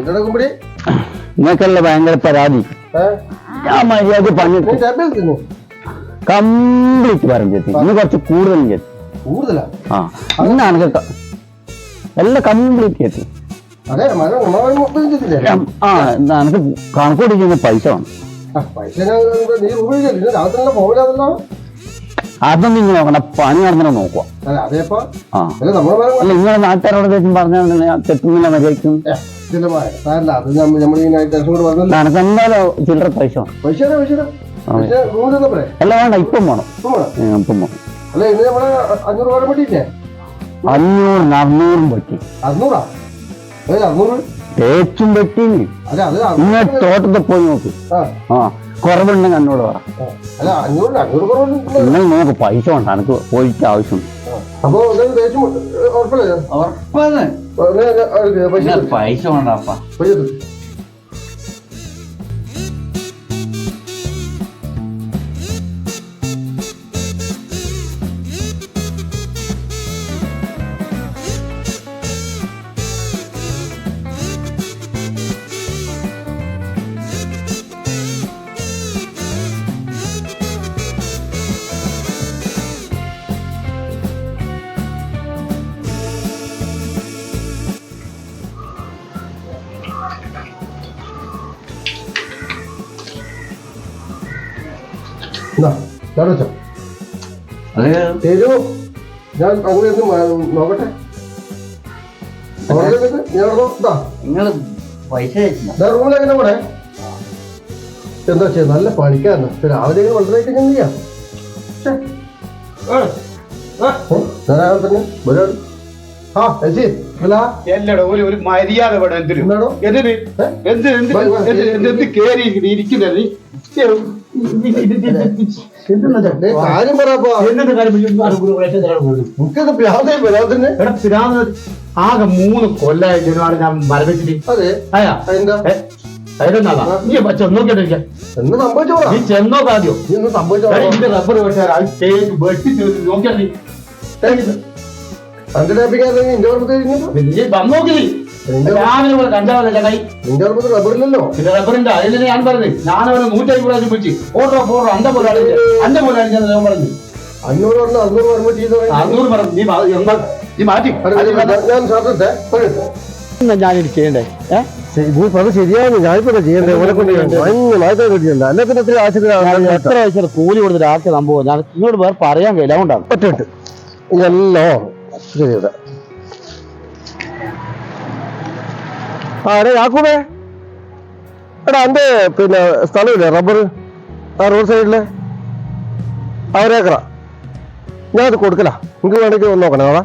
എന്താ കുമ്പടി? നിങ്ങൾക്കല്ല ഭയങ്കര പരാതി? ഞാൻ മര്യാദ പണിട്ട് കംപ്ലീറ്റ് പറഞ്ഞു ചേച്ചി ഇന്ന് കുറച്ച് കൂടുതലും ചേച്ചി കൂടുതലാ? ആ. ഇന്നാണ് എല്ലാം കംപ്ലീറ്റ് ചേച്ചി ആ ചെയ്തില്ലേ ആ എനിക്ക് പൈസ വേണം. പൈസ ഞാൻ നീ ഉപയോഗിച്ചില്ല രാത്രി പോകില്ലാതല്ലോ അതൊന്നും നിങ്ങൾ നോക്കണം പണി നടന്നിട്ട് നോക്കുക. അല്ല നിങ്ങളെ നാട്ടുകാരോട് ചേച്ചി പറഞ്ഞാൽ തെറ്റുന്നില്ല മര്യാദയ്ക്കും? അത് എന്തായാലും ചില്ലറ പൈസ. അല്ല വേണ്ട ഇപ്പം വേണം. ഇപ്പം വേണം. അഞ്ഞൂറ് അറുന്നൂറും പറ്റി. അറുന്നൂറാ? അതെ അറുന്നൂറ്? തേച്ചും പറ്റി നിങ്ങൾ തോട്ടത്തിൽ പോയി നോക്ക്. ആ. കുറവുണ്ടെങ്കിൽ എന്നോട് പറ. നിങ്ങൾ നോക്ക് പൈസ വേണ്ട എനിക്ക് പോയിട്ട് ആവശ്യം പൈസ തരും. തരും. ഞാൻ അങ്ങനെ ഒന്ന് നോക്കട്ടെ അവിടെ ഇരുന്നിട്ട് ഞാൻ അവിടെ നോ- ഇതാ, നിങ്ങൾ പൈസ റൂമിൽ എങ്ങനെ എന്താ ചെയ്യാ നല്ല പഠിക്കാന്ന് രാവിലെ വളരെ ചെയ്യാം ആ എല്ലടോ ഒരു ഒരു മര്യാദ ഇവിടെ എന്തിനും? എന്തിന്? എന്ത് എന്ത് ഇരിക്കുന്നത് കാര്യം പറയാ കാര്യം എടാ ആകെ മൂന്ന് കൊല്ലായി ഞാൻ മരവിച്ചിട്ട് അതെ. നീ ചെന്നോ ഇതിന്റെ റബ്ബർ വെട്ടാൻ അത് തേക്ക് വെട്ടി തീർത്ത് നോക്കിയാ നീ. രാവിലെ പോലെ കൈ? നിന്റെ റബ്ബറില്ലല്ലോ പിന്നെ റബ്ബറിന്റെ അതിൽ ഞാൻ പറഞ്ഞു. ഞാൻ അവനെ നൂറ്റായി പ്രാവശ്യം വിളിച്ച്. ഓട്ടോ പോട്ടോ അന്റെ പോലെ അടിച്ച്. അന്റെ പോലെ ഞാൻ പറഞ്ഞു. അഞ്ഞൂറ് നീ മാ- എന്താ? നീ മാറ്റി. ഞാൻ സാറിട്ടെ ഞാനിത് ചെയ്യണ്ടേ? ഏ? അത് ശരിയാണ് ഞാനിപ്പോ ചെയ്യണ്ടേ? ഓനെ കൊണ്ട് ഭയങ്കര കിട്ടിയല്ല അല്ലെ പിന്നെ ഒത്തിരി ഞാൻ എത്ര കൂലി കൊടുത്തിട്ട് ആർക്ക് സംഭവം? ഞാൻ നിങ്ങളോട് വേറെ പറയാൻ കഴിയില്ല. അതുകൊണ്ടാണ്. ഇതെല്ലാം ശരിയതാ ആ എടാ യാക്കൂബേ. എടാ എന്റെ പിന്നെ സ്ഥലമില്ലേ? റബ്ബർ ആ റോഡ് സൈഡിൽ? ആ ഒരേക്കറ ഞാനത് കൊടുക്കലാ. നിങ്ങൾക്ക് വേണമെങ്കിൽ ഒന്ന് നോക്കണേ അവിടെ